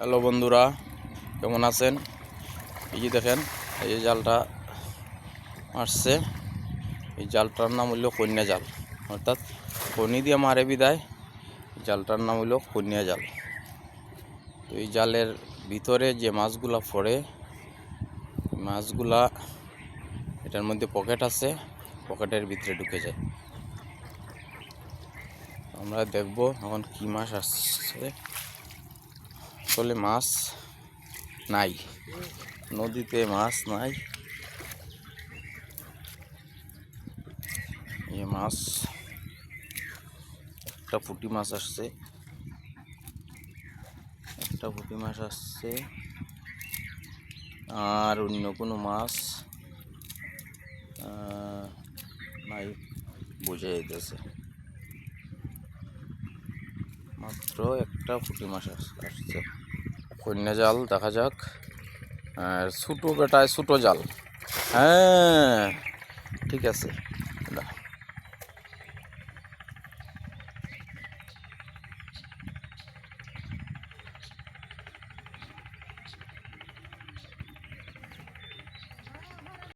Hello বন্ধুরা, কেমন আছেন? এই যে দেখেন, এই যে জালটা মারছে এই জালটার নাম হইল কন্যা জাল। অর্থাৎ কনি দিয়ে মারে বিদায়, জালটার নাম হইল কন্যা জাল। তো এই জালের ভিতরে যে মাছগুলা পড়ে মাছগুলা এটার মধ্যে পকেট আছে, পকেটের ভিতরে ঢুকে যায়। আমরা দেখব এখন কি মাছ আসছে। আসলে মাছ নাই। নদীতে মাছ নাই। এই মাছ, একটা পুঁটি মাছ আসছে। একটা পুঁটি মাছ আসছে। আর অন্য কোনো মাছ নাই বোঝা যাইতেছে। মাত্র একটা পুঁটি মাছ আস- আসছে। কন্যা জাল দেখা যাক। আর ছোটো বেটায় ছোটো জাল। হ্যাঁ ঠিক আছে।